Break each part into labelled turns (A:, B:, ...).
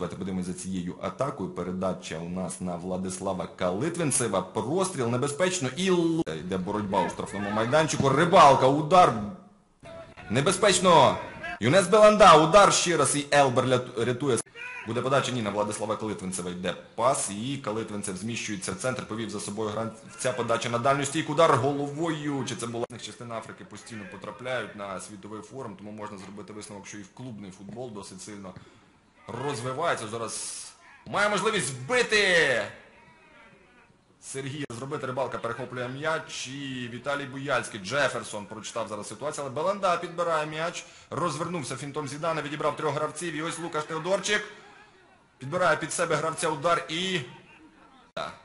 A: Давайте подивимося за цією атакою. Передача у нас на Владислава Калитвинцева. Простріл небезпечно і йде боротьба у штрафному майданчику. Рибалка, удар. Небезпечно. Юнес Беланда, удар ще раз і Елбер рятує. Буде подача ні на Владислава Калитвинцева. Йде пас і Калитвинцев зміщується в центр, повів за собою гравця подача на дальню стійку. Удар головою. Чи це була з частин Африки постійно потрапляють на світовий форум, тому можна зробити висновок, що і в клубний футбол досить сильно розвивається. Зараз має можливість вбити Сергія. Зробити рибалка перехоплює м'яч і Віталій Буяльський, Джеферсон прочитав зараз ситуацію, але Беланда підбирає м'яч, розвернувся фінтом Зідана, відібрав трьох гравців і ось Лукаш Теодорчик. Підбирає під себе гравця удар і...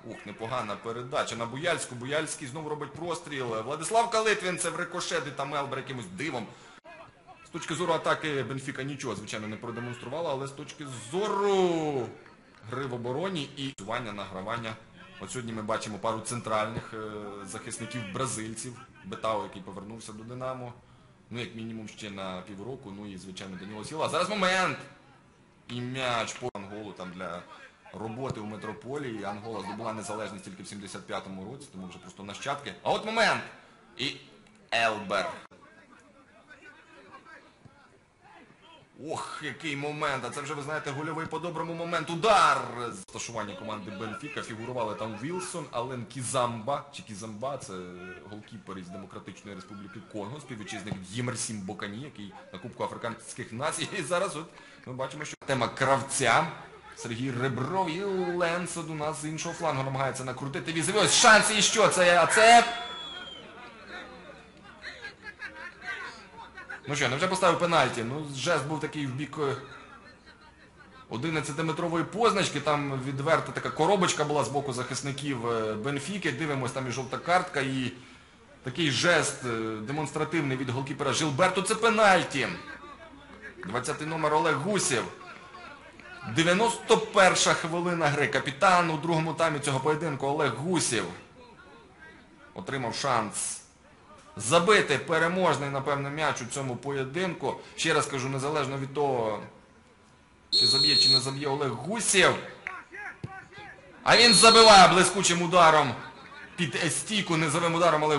A: Ух, непогана передача на Буяльську. Буяльський знову робить простріл. Владислав Калитвінцев рикошет і там Елбер якимось дивом. З точки зору атаки Бенфіка нічого, звичайно, не продемонструвала, але з точки зору гри в обороні і награвання. От сьогодні ми бачимо пару центральних е, захисників бразильців. Бетао, який повернувся до Динамо. Ну, як мінімум, ще на півроку. Ну і, звичайно, Даніло Сіла. Зараз момент! І м'яч по Анголу там для роботи у метрополії. Ангола здобула незалежність тільки в 75-му році, тому вже просто нащадки. А от момент! І Елбер. Ох, який момент! А це вже ви знаєте гольовий по-доброму момент. Удар! Засташування команди Бенфіка фігурували там Вілсон, Ален Кізамба, чи Кізамба, це голкіпер із Демократичної Республіки Конго, співвітчизник Ємерсім Бокані, який на Кубку Африканських націй. І зараз от ми бачимо, що тема кравця. Сергій Ребров і Ленсод у нас з іншого флангу намагається накрутити візові. Ось шанс і що це? А це Ну що, не вже поставив пенальті. Ну, жест був такий в бік е, 11-метрової позначки, там відверта така коробочка була з боку захисників е, Бенфіки. Дивимось, там і жовта картка, і такий жест е, демонстративний від голкіпера Жилберту. Це пенальті. 20-й номер Олег Гусєв. 91 хвилина гри. Капітан у другому таймі цього поєдинку Олег Гусєв отримав шанс забити переможний, напевно, м'яч у цьому поєдинку. Ще раз кажу, незалежно від того, чи заб'є, чи не заб'є Олег Гусєв. А він забиває блискучим ударом під стійку, низовим ударом Олег